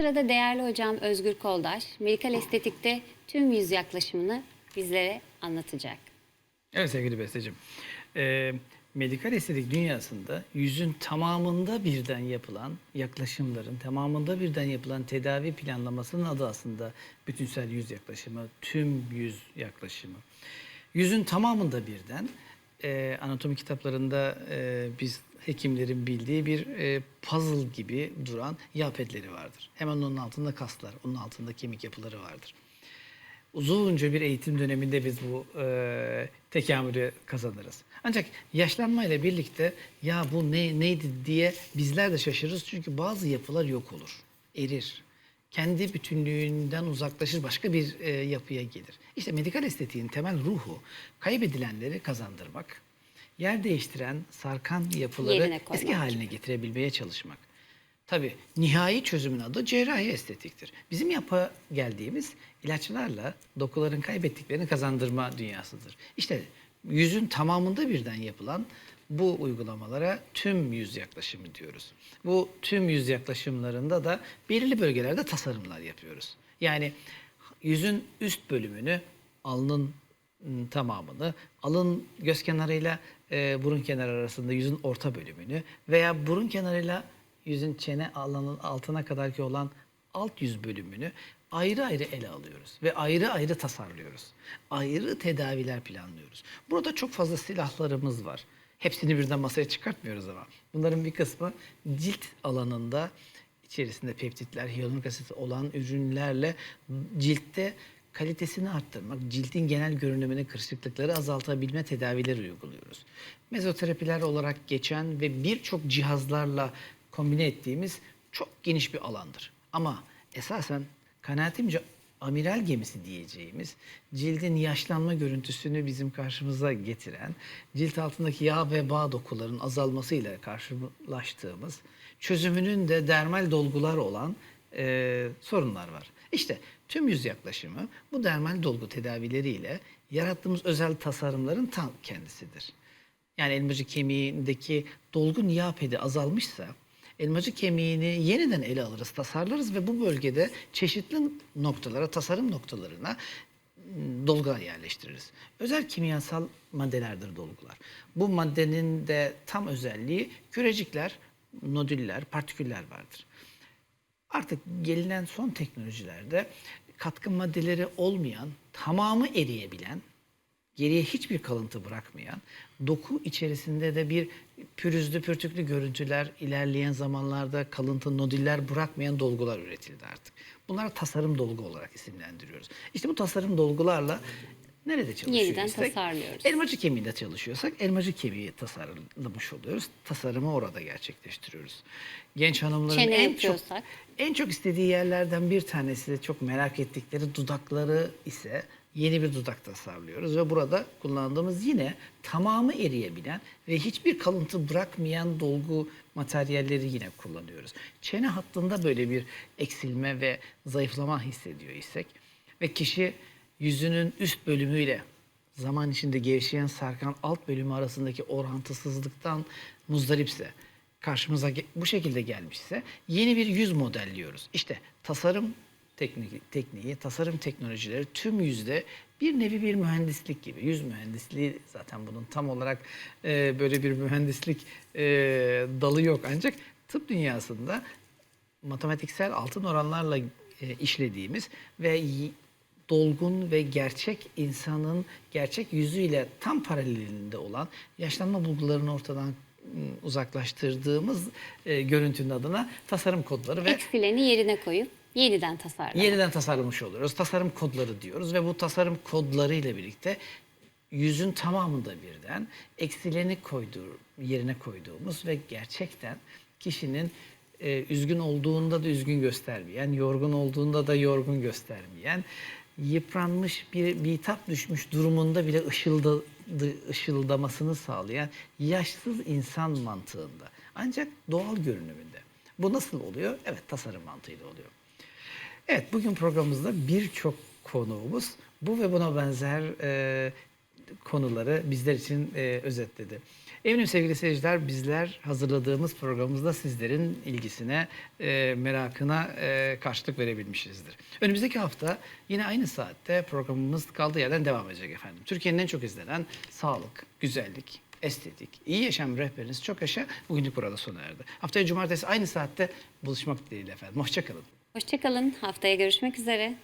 sırada değerli hocam Özgür Koldaş, medikal estetikte tüm yüz yaklaşımını bizlere anlatacak. Evet sevgili bestecim. Ee, medikal estetik dünyasında yüzün tamamında birden yapılan yaklaşımların, tamamında birden yapılan tedavi planlamasının adı aslında bütünsel yüz yaklaşımı, tüm yüz yaklaşımı. Yüzün tamamında birden e, anatomi kitaplarında e, biz hekimlerin bildiği bir e, puzzle gibi duran yağ pedleri vardır. Hemen onun altında kaslar, onun altında kemik yapıları vardır uzunca bir eğitim döneminde biz bu e, tekamülü kazanırız. Ancak yaşlanmayla birlikte ya bu ne neydi diye bizler de şaşırırız çünkü bazı yapılar yok olur, erir. Kendi bütünlüğünden uzaklaşır, başka bir e, yapıya gelir. İşte medikal estetiğin temel ruhu kaybedilenleri kazandırmak, yer değiştiren, sarkan yapıları eski haline getirebilmeye çalışmak. Tabii nihai çözümün adı cerrahi estetiktir. Bizim yapa geldiğimiz ilaçlarla dokuların kaybettiklerini kazandırma dünyasıdır. İşte yüzün tamamında birden yapılan bu uygulamalara tüm yüz yaklaşımı diyoruz. Bu tüm yüz yaklaşımlarında da belirli bölgelerde tasarımlar yapıyoruz. Yani yüzün üst bölümünü alnın ım, tamamını, alın göz kenarıyla e, burun kenarı arasında yüzün orta bölümünü veya burun kenarıyla yüzün çene alanının altına kadarki olan alt yüz bölümünü ayrı ayrı ele alıyoruz ve ayrı ayrı tasarlıyoruz. Ayrı tedaviler planlıyoruz. Burada çok fazla silahlarımız var. Hepsini birden masaya çıkartmıyoruz ama. Bunların bir kısmı cilt alanında içerisinde peptitler, hyaluronik asit olan ürünlerle ciltte kalitesini arttırmak, cildin genel görünümüne kırışıklıkları azaltabilme tedavileri uyguluyoruz. Mezoterapiler olarak geçen ve birçok cihazlarla kombine ettiğimiz çok geniş bir alandır. Ama esasen kanaatimce amiral gemisi diyeceğimiz cildin yaşlanma görüntüsünü bizim karşımıza getiren, cilt altındaki yağ ve bağ dokuların azalmasıyla karşılaştığımız, çözümünün de dermal dolgular olan e, sorunlar var. İşte tüm yüz yaklaşımı bu dermal dolgu tedavileriyle yarattığımız özel tasarımların tam kendisidir. Yani elmacık kemiğindeki dolgun yağ pedi azalmışsa elmacık kemiğini yeniden ele alırız, tasarlarız ve bu bölgede çeşitli noktalara, tasarım noktalarına m, dolgular yerleştiririz. Özel kimyasal maddelerdir dolgular. Bu maddenin de tam özelliği kürecikler, nodüller, partiküller vardır. Artık gelinen son teknolojilerde katkı maddeleri olmayan, tamamı eriyebilen, geriye hiçbir kalıntı bırakmayan, doku içerisinde de bir pürüzlü pürtüklü görüntüler ilerleyen zamanlarda kalıntı nodüller bırakmayan dolgular üretildi artık. Bunlara tasarım dolgu olarak isimlendiriyoruz. İşte bu tasarım dolgularla nerede çalışıyor Yeniden tasarlıyoruz. Elmacık kemiğinde çalışıyorsak elmacık kemiği tasarlamış oluyoruz. Tasarımı orada gerçekleştiriyoruz. Genç hanımların Çene en çok en çok istediği yerlerden bir tanesi de çok merak ettikleri dudakları ise yeni bir dudak tasarlıyoruz ve burada kullandığımız yine tamamı eriyebilen ve hiçbir kalıntı bırakmayan dolgu materyalleri yine kullanıyoruz. Çene hattında böyle bir eksilme ve zayıflama hissediyor isek ve kişi yüzünün üst bölümüyle zaman içinde gevşeyen sarkan alt bölümü arasındaki orantısızlıktan muzdaripse karşımıza bu şekilde gelmişse yeni bir yüz modelliyoruz. İşte tasarım tekniği, tekniği, tasarım teknolojileri tüm yüzde bir nevi bir mühendislik gibi. Yüz mühendisliği zaten bunun tam olarak e, böyle bir mühendislik e, dalı yok. Ancak tıp dünyasında matematiksel altın oranlarla e, işlediğimiz ve dolgun ve gerçek insanın gerçek yüzüyle tam paralelinde olan yaşlanma bulgularını ortadan ım, uzaklaştırdığımız e, görüntünün adına tasarım kodları ve Eksileni yerine koyup yeniden tasarlamak. yeniden tasarlamış oluyoruz. Tasarım kodları diyoruz ve bu tasarım kodları ile birlikte yüzün tamamında birden eksileni koyduğu, yerine koyduğumuz ve gerçekten kişinin e, üzgün olduğunda da üzgün göstermeyen, yorgun olduğunda da yorgun göstermeyen, yıpranmış bir bitap düşmüş durumunda bile ışıldı, ışıldamasını sağlayan yaşsız insan mantığında. Ancak doğal görünümünde. Bu nasıl oluyor? Evet tasarım mantığıyla oluyor. Evet bugün programımızda birçok konuğumuz bu ve buna benzer e, konuları bizler için e, özetledi. Eminim sevgili seyirciler bizler hazırladığımız programımızda sizlerin ilgisine, e, merakına e, karşılık verebilmişizdir. Önümüzdeki hafta yine aynı saatte programımız kaldığı yerden devam edecek efendim. Türkiye'nin en çok izlenen sağlık, güzellik, estetik, iyi yaşam rehberiniz çok yaşa bugünlük burada sona erdi. Haftaya cumartesi aynı saatte buluşmak dileğiyle efendim. Hoşçakalın. Hoşçakalın. Haftaya görüşmek üzere.